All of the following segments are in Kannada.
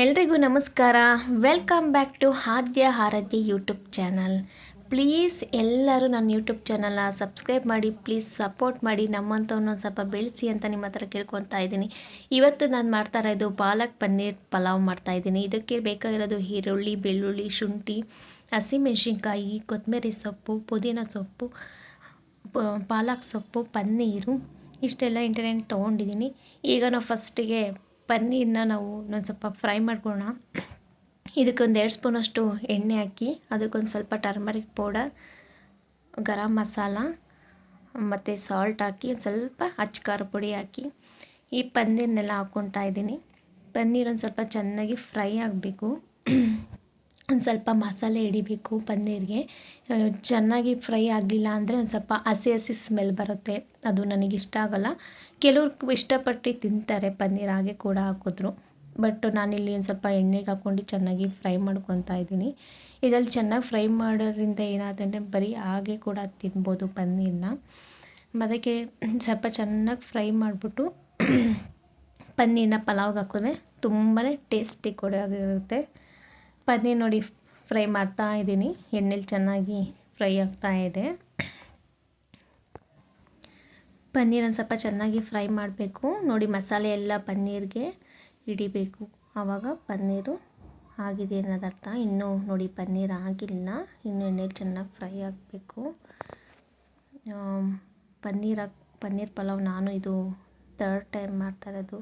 ಎಲ್ರಿಗೂ ನಮಸ್ಕಾರ. Welcome back to Aadya Aaradhya YouTube channel please ಎಲ್ಲರೂ ನನ್ನ ಯೂಟ್ಯೂಬ್ ಚಾನಲ್ನ ಸಬ್ಸ್ಕ್ರೈಬ್ ಮಾಡಿ ಪ್ಲೀಸ್ ಸಪೋರ್ಟ್ ಮಾಡಿ ನಮ್ಮಂಥವ್ನ ಸ್ವಲ್ಪ ಬೆಳೆಸಿ ಅಂತ ನಿಮ್ಮ ಹತ್ರ ಕೇಳ್ಕೊತಾ ಇದ್ದೀನಿ. ಇವತ್ತು ನಾನು ಮಾಡ್ತಾ ಇರೋದು ಪಾಲಕ್ ಪನ್ನೀರ್ ಪಲಾವ್ ಮಾಡ್ತಾ ಇದ್ದೀನಿ. ಇದಕ್ಕೆ ಬೇಕಾಗಿರೋದು ಈರುಳ್ಳಿ, ಬೆಳ್ಳುಳ್ಳಿ, ಶುಂಠಿ ಹಸಿಮೆಣಸಿನ್ಕಾಯಿ ಕೊತ್ತಂಬರಿ ಸೊಪ್ಪು, ಪುದೀನ ಸೊಪ್ಪು ಪಾಲಕ್ ಸೊಪ್ಪು, ಪನ್ನೀರು, ಇಷ್ಟೆಲ್ಲ ಇಂಟರ್ನೆಟ್ ತೊಗೊಂಡಿದ್ದೀನಿ. ಈಗ ನಾವು ಫಸ್ಟಿಗೆ ಪನ್ನೀರನ್ನ ನಾವು ಒಂದು ಸ್ವಲ್ಪ ಫ್ರೈ ಮಾಡ್ಕೊಳ್ಳೋಣ ಇದಕ್ಕೊಂದು ಎರಡು ಸ್ಪೂನಷ್ಟು ಎಣ್ಣೆ ಹಾಕಿ, ಅದಕ್ಕೊಂದು ಸ್ವಲ್ಪ ಟರ್ಮರಿಕ್ ಪೌಡರ್ ಗರಂ ಮಸಾಲ, ಮತ್ತು ಸಾಲ್ಟ್ ಹಾಕಿ, ಒಂದು ಸ್ವಲ್ಪ ಅಚ್ಚ ಖಾರ ಪುಡಿ ಹಾಕಿ ಈ ಪನ್ನೀರ್ನೆಲ್ಲ ಹಾಕ್ಕೊತಾ ಇದ್ದೀನಿ. ಪನ್ನೀರ್ ಒಂದು ಸ್ವಲ್ಪ ಚೆನ್ನಾಗಿ ಫ್ರೈ ಆಗಬೇಕು. ಒಂದು ಸ್ವಲ್ಪ ಮಸಾಲೆ ಹಿಡಿಬೇಕು ಪನ್ನೀರ್ಗೆ. ಚೆನ್ನಾಗಿ ಫ್ರೈ ಆಗಲಿಲ್ಲ ಅಂದರೆ ಒಂದು ಸ್ವಲ್ಪ ಹಸಿ ಹಸಿ ಸ್ಮೆಲ್ ಬರುತ್ತೆ. ಅದು ನನಗೆ ಇಷ್ಟ ಆಗೋಲ್ಲ. ಕೆಲವ್ರು ಇಷ್ಟಪಟ್ಟು ತಿಂತಾರೆ ಪನ್ನೀರ್ ಹಾಗೆ ಕೂಡ ಹಾಕಿದ್ರು. ಬಟ್ ನಾನಿಲ್ಲಿ ಒಂದು ಸ್ವಲ್ಪ ಎಣ್ಣೆಗೆ ಹಾಕ್ಕೊಂಡು ಚೆನ್ನಾಗಿ ಫ್ರೈ ಮಾಡ್ಕೊತಾ ಇದ್ದೀನಿ. ಇದರಲ್ಲಿ ಚೆನ್ನಾಗಿ ಫ್ರೈ ಮಾಡೋದ್ರಿಂದ ಏನಾದಂದರೆ ಬರೀ ಹಾಗೆ ಕೂಡ ತಿನ್ಬೋದು ಪನ್ನೀರನ್ನ ಅದಕ್ಕೆ ಸ್ವಲ್ಪ ಚೆನ್ನಾಗಿ ಫ್ರೈ ಮಾಡಿಬಿಟ್ಟು ಪನ್ನೀರನ್ನ ಪಲಾವ್ಗೆ ಹಾಕಿದ್ರೆ ತುಂಬಾ ಟೇಸ್ಟಿ ಕೂಡ ಆಗಿರುತ್ತೆ. ಪನ್ನೀರ್ ನೋಡಿ ಫ್ರೈ ಮಾಡ್ತಾ ಇದ್ದೀನಿ. ಎಣ್ಣೆಲಿ ಚೆನ್ನಾಗಿ ಫ್ರೈ ಆಗ್ತಾ ಇದೆ. ಪನ್ನೀರ್ ಒಂದು ಸ್ವಲ್ಪ ಚೆನ್ನಾಗಿ ಫ್ರೈ ಮಾಡಬೇಕು. ನೋಡಿ ಮಸಾಲೆ ಎಲ್ಲ ಪನ್ನೀರ್ಗೆ ಹಿಡಿಬೇಕು. ಆವಾಗ ಪನ್ನೀರು ಆಗಿದೆ ಅನ್ನೋದು ಅರ್ಥ. ಇನ್ನೂ ನೋಡಿ ಪನ್ನೀರ್ ಆಗಿಲ್ಲ. ಇನ್ನೂ ಎಣ್ಣೆಲಿ ಚೆನ್ನಾಗಿ ಫ್ರೈ ಆಗಬೇಕು. ಪನ್ನೀರ್ ಪನ್ನೀರ್ ಪಲಾವ್ ನಾನು ಇದು ತರ್ಡ್ ಟೈಮ್ ಮಾಡ್ತಾ ಇರೋದು.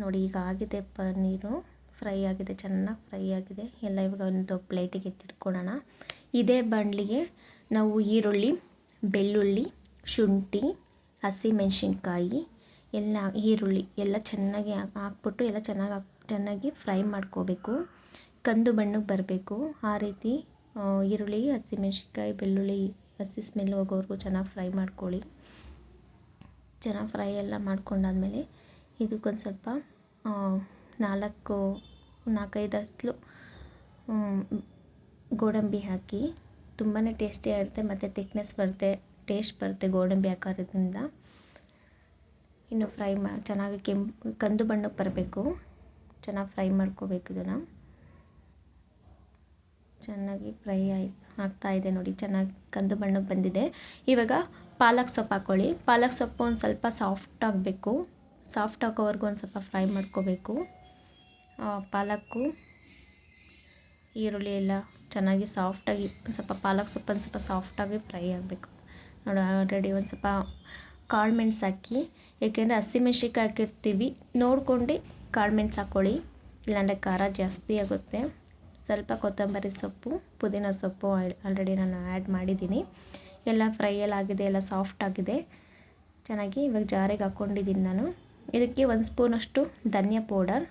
ನೋಡಿ ಈಗ ಆಗಿದೆ ಪನ್ನೀರು. ಫ್ರೈ ಆಗಿದೆ, ಚೆನ್ನಾಗಿ ಫ್ರೈ ಆಗಿದೆ. ಎಲ್ಲ ಇವಾಗ ಒಂದು ಪ್ಲೇಟಿಗೆ ಎತ್ತಿಟ್ಕೊಳ್ಳೋಣ. ಇದೇ ಬಾಣಲಿಗೆ ನಾವು ಈರುಳ್ಳಿ, ಬೆಳ್ಳುಳ್ಳಿ, ಶುಂಠಿ, ಹಸಿಮೆಣಸಿನ್ಕಾಯಿ, ಎಲ್ಲ ಈರುಳ್ಳಿ ಎಲ್ಲ ಚೆನ್ನಾಗಿ ಹಾಕ್- ಹಾಕ್ಬಿಟ್ಟು ಎಲ್ಲ ಚೆನ್ನಾಗಿ ಹಾಕ್, ಚೆನ್ನಾಗಿ ಫ್ರೈ ಮಾಡ್ಕೋಬೇಕು. ಕಂದು ಬಣ್ಣಕ್ಕೆ ಬರಬೇಕು. ಆ ರೀತಿ ಈರುಳ್ಳಿ, ಹಸಿಮೆಣಸಿನ್ಕಾಯಿ, ಬೆಳ್ಳುಳ್ಳಿ, ಹಸಿ ಸ್ಮೆಲ್ ಹೋಗೋವರೆಗೂ ಚೆನ್ನಾಗಿ ಫ್ರೈ ಮಾಡ್ಕೊಳ್ಳಿ. ಚೆನ್ನಾಗಿ ಫ್ರೈ ಎಲ್ಲ ಮಾಡ್ಕೊಂಡಾದ್ಮೇಲೆ ಇದಕ್ಕೊಂದು ಸ್ವಲ್ಪ ನಾಲ್ಕು, ನಾಲ್ಕೈದು ಹಸ್ಲು ಗೋಡಂಬಿ ಹಾಕಿ. ತುಂಬಾ ಟೇಸ್ಟಿಯಾಗಿರುತ್ತೆ ಮತ್ತು ತಿಕ್ನೆಸ್ ಬರುತ್ತೆ ಟೇಸ್ಟ್ ಬರುತ್ತೆ ಗೋಡಂಬಿ ಹಾಕೋದ್ರಿಂದ ಇನ್ನು ಫ್ರೈ ಮಾ, ಚೆನ್ನಾಗಿ ಕೆಂಪು ಕಂದು ಬಣ್ಣಕ್ಕೆ ಬರಬೇಕು. ಚೆನ್ನಾಗಿ ಫ್ರೈ ಮಾಡ್ಕೋಬೇಕು ಇದನ್ನು. ಚೆನ್ನಾಗಿ ಫ್ರೈ ಆಗಿ ಆಗ್ತಾ ಇದೆ ನೋಡಿ, ಚೆನ್ನಾಗಿ ಕಂದು ಬಣ್ಣಕ್ಕೆ ಬಂದಿದೆ. ಇವಾಗ ಪಾಲಕ್ ಸೊಪ್ಪು ಹಾಕ್ಕೊಳ್ಳಿ ಪಾಲಕ್ ಸೊಪ್ಪು ಒಂದು ಸ್ವಲ್ಪ ಸಾಫ್ಟ್ ಆಗಬೇಕು. ಸಾಫ್ಟ್ ಹಾಕೋವರೆಗೂ ಒಂದು ಸ್ವಲ್ಪ ಫ್ರೈ ಮಾಡ್ಕೋಬೇಕು. ಪಾಲಕ್ಕು, ಈರುಳ್ಳಿ ಎಲ್ಲ ಚೆನ್ನಾಗಿ ಸಾಫ್ಟಾಗಿ ಸ್ವಲ್ಪ ಪಾಲಕ್ ಸೊಪ್ಪು ಸ್ವಲ್ಪ ಸಾಫ್ಟಾಗಿ ಫ್ರೈ ಆಗಬೇಕು. ನೋಡಿ ಆಲ್ರೆಡಿ ಒಂದು ಸ್ವಲ್ಪ ಕಾಳು ಮೆಣಸು ಹಾಕಿ, ಏಕೆಂದರೆ ಹಸಿಮೆಣ್ಸಿನ್ಕಾಯಿ ಹಾಕಿರ್ತೀವಿ. ನೋಡ್ಕೊಂಡು ಕಾಳು ಮೆಣಸು ಹಾಕ್ಕೊಳ್ಳಿ ಇಲ್ಲಾಂದರೆ ಖಾರ ಜಾಸ್ತಿ ಆಗುತ್ತೆ. ಸ್ವಲ್ಪ ಕೊತ್ತಂಬರಿ ಸೊಪ್ಪು, ಪುದೀನ ಸೊಪ್ಪು ಆಲ್ರೆಡಿ ನಾನು ಆ್ಯಡ್ ಮಾಡಿದ್ದೀನಿ. ಎಲ್ಲ ಫ್ರೈ ಎಲ್ಲ ಆಗಿದೆ, ಎಲ್ಲ ಸಾಫ್ಟ್ ಆಗಿದೆ. ಚೆನ್ನಾಗಿ ಇವಾಗ ಜಾರಿಗೆ ಹಾಕ್ಕೊಂಡಿದ್ದೀನಿ ನಾನು. ಇದಕ್ಕೆ ಒಂದು ಸ್ಪೂನಷ್ಟು ಧನಿಯಾ ಪೌಡರ್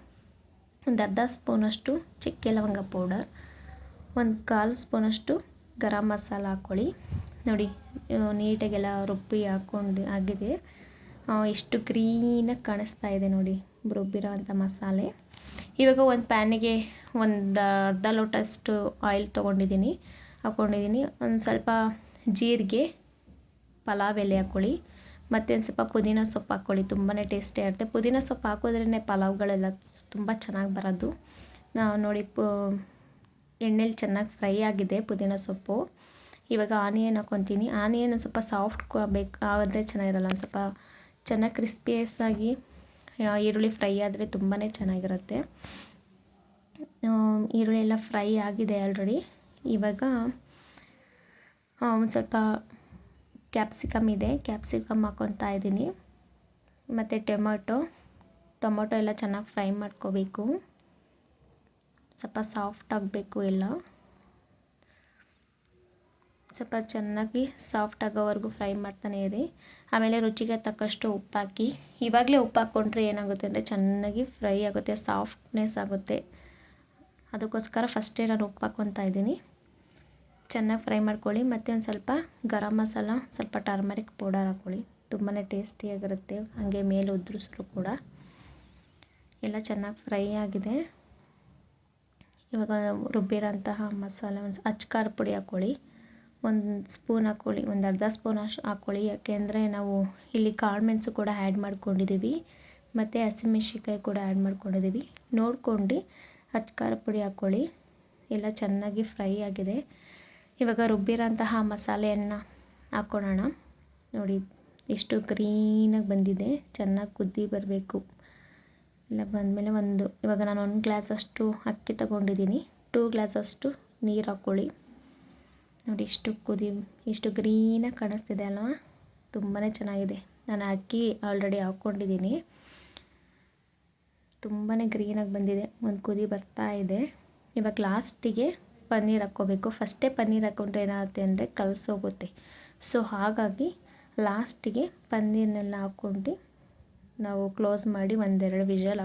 ಒಂದು ಅರ್ಧ ಸ್ಪೂನಷ್ಟು ಚಕ್ಕೆ ಲವಂಗ ಪೌಡರ್, ಒಂದು ಕಾಲು ಸ್ಪೂನಷ್ಟು ಗರಂ ಮಸಾಲ ಹಾಕ್ಕೊಳ್ಳಿ. ನೋಡಿ ನೀಟಾಗೆಲ್ಲ ರುಬ್ಬಿ ಹಾಕ್ಕೊಂಡು ಆಗಿದೆ. ಎಷ್ಟು ಗ್ರೀನಾಗಿ ಕಾಣಿಸ್ತಾ ಇದೆ ನೋಡಿ ರುಬ್ಬಿರೋವಂಥ ಮಸಾಲೆ. ಇವಾಗ ಒಂದು ಪ್ಯಾನಿಗೆ ಒಂದು ಅರ್ಧ ಲೋಟಷ್ಟು ಆಯಿಲ್ ತೊಗೊಂಡಿದ್ದೀನಿ. ಹಾಕ್ಕೊಂಡಿದ್ದೀನಿ. ಒಂದು ಸ್ವಲ್ಪ ಜೀರಿಗೆ, ಪಲಾವ್ ಎಲೆ ಹಾಕ್ಕೊಳ್ಳಿ. ಮತ್ತು ಒಂದು ಸ್ವಲ್ಪ ಪುದೀನ ಸೊಪ್ಪು ಹಾಕ್ಕೊಳ್ಳಿ ತುಂಬಾ ಟೇಸ್ಟಿ ಆಗುತ್ತೆ. ಪುದೀನ ಸೊಪ್ಪು ಹಾಕೋದ್ರೇ ಪಲಾವ್ಗಳೆಲ್ಲ ತುಂಬ ಚೆನ್ನಾಗಿ ಬರೋದು. ನಾವು ನೋಡಿ, ಪು, ಎಣ್ಣೆಲಿ ಚೆನ್ನಾಗಿ ಫ್ರೈ ಆಗಿದೆ ಪುದೀನ ಸೊಪ್ಪು. ಇವಾಗ ಆನಿಯನ್ ಹಾಕ್ಕೊತೀನಿ ಆನಿಯನ್ ಒಂದು ಸ್ವಲ್ಪ ಸಾಫ್ಟ್ ಬೇಕು, ಆದರೆ ಚೆನ್ನಾಗಿರಲ್ಲ, ಒಂದು ಸ್ವಲ್ಪ ಚೆನ್ನಾಗಿ ಕ್ರಿಸ್ಪಿಯಸ್ ಆಗಿ ಈರುಳ್ಳಿ ಫ್ರೈ ಆದರೆ ತುಂಬಾ ಚೆನ್ನಾಗಿರುತ್ತೆ. ಈರುಳ್ಳಿ ಎಲ್ಲ ಫ್ರೈ ಆಗಿದೆ ಆಲ್ರೆಡಿ ಇವಾಗ ಒಂದು ಸ್ವಲ್ಪ ಕ್ಯಾಪ್ಸಿಕಮ್ ಇದೆ. ಕ್ಯಾಪ್ಸಿಕಮ್ ಹಾಕ್ಕೊತಾ ಇದ್ದೀನಿ. ಮತ್ತು ಟೊಮೊಟೊ. ಟೊಮೊಟೊ ಎಲ್ಲ ಚೆನ್ನಾಗಿ ಫ್ರೈ ಮಾಡ್ಕೋಬೇಕು. ಸ್ವಲ್ಪ ಸಾಫ್ಟ್ ಆಗಬೇಕು ಎಲ್ಲ. ಸ್ವಲ್ಪ ಚೆನ್ನಾಗಿ ಸಾಫ್ಟ್ ಆಗೋವರೆಗೂ ಫ್ರೈ ಮಾಡ್ತಾನೆ ಇರಿ. ಆಮೇಲೆ ರುಚಿಗೆ ತಕ್ಕಷ್ಟು ಉಪ್ಪು ಹಾಕಿ ಇವಾಗಲೇ ಉಪ್ಪು ಹಾಕ್ಕೊಂಡ್ರೆ ಏನಾಗುತ್ತೆ ಅಂದರೆ ಚೆನ್ನಾಗಿ ಫ್ರೈ ಆಗುತ್ತೆ, ಸಾಫ್ಟ್ನೆಸ್ ಆಗುತ್ತೆ. ಅದಕ್ಕೋಸ್ಕರ ಫಸ್ಟೇ ನಾನು ಉಪ್ಪು ಹಾಕ್ಕೊತಾ ಇದ್ದೀನಿ. ಚೆನ್ನಾಗಿ ಫ್ರೈ ಮಾಡ್ಕೊಳ್ಳಿ, ಮತ್ತು ಒಂದು ಸ್ವಲ್ಪ ಗರಂ ಮಸಾಲ, ಸ್ವಲ್ಪ ಟರ್ಮರಿಕ್ ಪೌಡರ್ ಹಾಕ್ಕೊಳ್ಳಿ ತುಂಬಾ ಟೇಸ್ಟಿಯಾಗಿರುತ್ತೆ ಹಾಗೆ ಮೇಲೆ ಉದುರಿಸ್ರು ಕೂಡ. ಎಲ್ಲ ಚೆನ್ನಾಗಿ ಫ್ರೈ ಆಗಿದೆ. ಇವಾಗ ರುಬ್ಬಿರೋಂತಹ ಮಸಾಲೆ, ಒಂದು ಅಚ್ಚ ಖಾರ ಪುಡಿ ಹಾಕ್ಕೊಳ್ಳಿ ಒಂದು ಸ್ಪೂನ್ ಹಾಕ್ಕೊಳ್ಳಿ ಒಂದು ಅರ್ಧ ಸ್ಪೂನ್ ಅಷ್ಟು ಹಾಕ್ಕೊಳ್ಳಿ ಯಾಕೆಂದರೆ ನಾವು ಇಲ್ಲಿ ಕಾಳು ಮೆಣಸು ಕೂಡ ಆ್ಯಡ್ ಮಾಡ್ಕೊಂಡಿದ್ದೀವಿ ಮತ್ತು ಹಸಿಮೆಣ್ಸಿಕಾಯಿ ಕೂಡ ಆ್ಯಡ್ ಮಾಡ್ಕೊಂಡಿದ್ದೀವಿ ನೋಡ್ಕೊಂಡು ಖಾರ ಪುಡಿ ಹಾಕ್ಕೊಳ್ಳಿ ಎಲ್ಲ ಚೆನ್ನಾಗಿ ಫ್ರೈ ಆಗಿದೆ. ಇವಾಗ ರುಬ್ಬಿರೋಂತಹ ಮಸಾಲೆಯನ್ನು ಹಾಕ್ಕೊಳ್ಳೋಣ ನೋಡಿ, ಎಷ್ಟು ಗ್ರೀನಾಗಿ ಬಂದಿದೆ. ಚೆನ್ನಾಗಿ ಕುದ್ದಿ ಬರಬೇಕು. ಎಲ್ಲ ಬಂದಮೇಲೆ ಒಂದು, ಇವಾಗ ನಾನು ಒಂದು ಗ್ಲಾಸಷ್ಟು ಅಕ್ಕಿ ತಗೊಂಡಿದ್ದೀನಿ. ಟೂ ಗ್ಲಾಸಷ್ಟು ನೀರು ಹಾಕ್ಕೊಳ್ಳಿ. ನೋಡಿ, ಇಷ್ಟು ಕುದಿ, ಇಷ್ಟು ಗ್ರೀನಾಗಿ ಕಾಣಿಸ್ತಿದೆ ಅಲ್ವಾ? ತುಂಬಾ ಚೆನ್ನಾಗಿದೆ. ನಾನು ಅಕ್ಕಿ ಆಲ್ರೆಡಿ ಹಾಕ್ಕೊಂಡಿದ್ದೀನಿ. ತುಂಬಾ ಗ್ರೀನಾಗಿ ಬಂದಿದೆ. ಒಂದು ಕುದಿ ಬರ್ತಾ ಇದೆ. ಇವಾಗ ಲಾಸ್ಟಿಗೆ ಪನ್ನೀರ್ ಹಾಕ್ಕೋಬೇಕು. ಫಸ್ಟೇ ಪನ್ನೀರ್ ಹಾಕ್ಕೊಂಡ್ರೆ ಏನಾಗುತ್ತೆ ಅಂದರೆ ಕಲಸೋಗುತ್ತೆ. ಸೊ, ಹಾಗಾಗಿ ಲಾಸ್ಟಿಗೆ ಪನ್ನೀರ್ನೆಲ್ಲ ಹಾಕ್ಕೊಂಡು ನಾವು ಕ್ಲೋಸ್ ಮಾಡಿ ಒಂದೆರಡು ವಿಷಲ್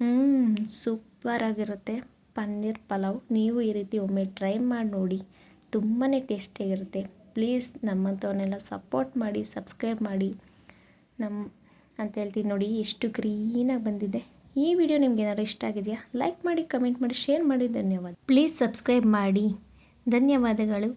ಹ್ಞೂ ಸೂಪರಾಗಿರುತ್ತೆ ಪನ್ನೀರ್ ಪಲಾವ್. ನೀವು ಈ ರೀತಿ ಒಮ್ಮೆ ಟ್ರೈ ಮಾಡಿ ನೋಡಿ. ತುಂಬಾ ಟೇಸ್ಟಿಯಾಗಿರುತ್ತೆ. ಪ್ಲೀಸ್ ನಮ್ಮಂಥವನ್ನೆಲ್ಲ ಸಪೋರ್ಟ್ ಮಾಡಿ, ಸಬ್ಸ್ಕ್ರೈಬ್ ಮಾಡಿ. ನಮ್ಮ ಅಂತ ಹೇಳ್ತೀನಿ ನೋಡಿ, ಎಷ್ಟು ಗ್ರೀನಾಗಿ ಬಂದಿದೆ. ಈ ವಿಡಿಯೋ ನಿಮ್ಗೆ ಏನಾದ್ರು ಇಷ್ಟ ಆಗಿದೆಯಾ? ಲೈಕ್ ಮಾಡಿ ಕಮೆಂಟ್ ಮಾಡಿ ಶೇರ್ ಮಾಡಿ. ಧನ್ಯವಾದ. ಪ್ಲೀಸ್ ಸಬ್ಸ್ಕ್ರೈಬ್ ಮಾಡಿ. ಧನ್ಯವಾದಗಳು.